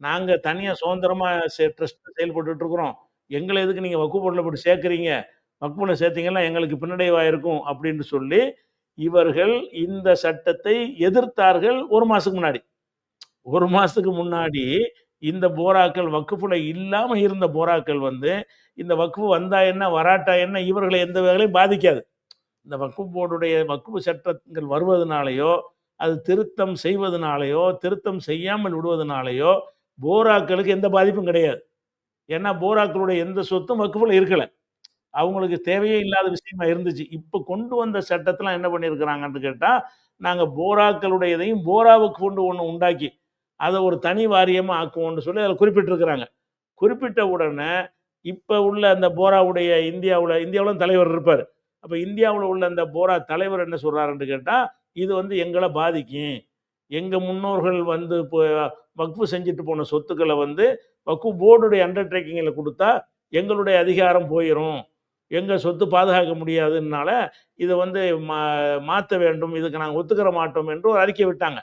நாங்க தனியா சுதந்திரமா ட்ரஸ்ட் செயல்பட்டுட்டு இருக்கிறோம். எங்கள எதுக்கு நீங்க வக்ஃப் போர்ட்ல போட்டு சேர்க்கிறீங்க? வக்ஃப்ல சேர்த்தீங்கன்னா எங்களுக்கு பின்னடைவா இருக்கும் அப்படின்னு சொல்லி, இவர்கள் இந்த சட்டத்தை எதிர்த்தார்கள் 1 மாசத்துக்கு முன்னாடி. 1 மாசத்துக்கு முன்னாடி இந்த போராக்கள் வக்ஃப்ல இல்லாம இருந்த போராக்கள் வந்து, இந்த வக்ஃப் வந்தா என்ன? வராட்டா என்ன? இவர்களை எந்த வகையிலும் பாதிக்காது. இந்த வக்ஃப் போர்டுடைய வக்ஃப் சட்டங்கள் வருவதனாலயோ, அது திருத்தம் செய்வதனாலயோ, திருத்தம் செய்யாமல் விடுவதனாலயோ, போராக்களுக்கு எந்த பாதிப்பும் கிடையாது. ஏன்னா போராக்களுடைய எந்த சொத்தும் வக்குஃபில் இருக்கலை அவங்களுக்கு தேவையே இல்லாத விஷயமா இருந்துச்சு. இப்போ கொண்டு வந்த சட்டத்தெலாம் என்ன பண்ணியிருக்கிறாங்கன்னு கேட்டால் நாங்கள் போராக்களுடைய போராக்களுடையதையும் போராவுக்கு கொண்டு ஒன்று உண்டாக்கி, அதை ஒரு தனி வாரியமாக ஆக்குவோம்னு சொல்லி அதில் குறிப்பிட்டிருக்கிறாங்க. குறிப்பிட்ட உடனே, இப்போ உள்ள அந்த போராவுடைய இந்தியாவில் இந்தியாவிலும் தலைவர் இருப்பார் அப்போ இந்தியாவில் உள்ள அந்த போரா தலைவர் என்ன சொல்கிறாருன்னு கேட்டால் இது வந்து எங்களை பாதிக்கும். எங்கள் முன்னோர்கள் வந்து இப்போ வக்ஃபு செஞ்சுட்டு போன சொத்துக்களை வந்து வக்ஃபு போர்டுடைய அண்டர்டேக்கிங்கில் கொடுத்தா எங்களுடைய அதிகாரம் போயிடும் எங்கள் சொத்து பாதுகாக்க முடியாதுனால இதை வந்து மா மாற்ற வேண்டும். இதுக்கு நாங்கள் ஒத்துக்கிற மாட்டோம் என்று ஒரு அறிக்கை விட்டாங்க.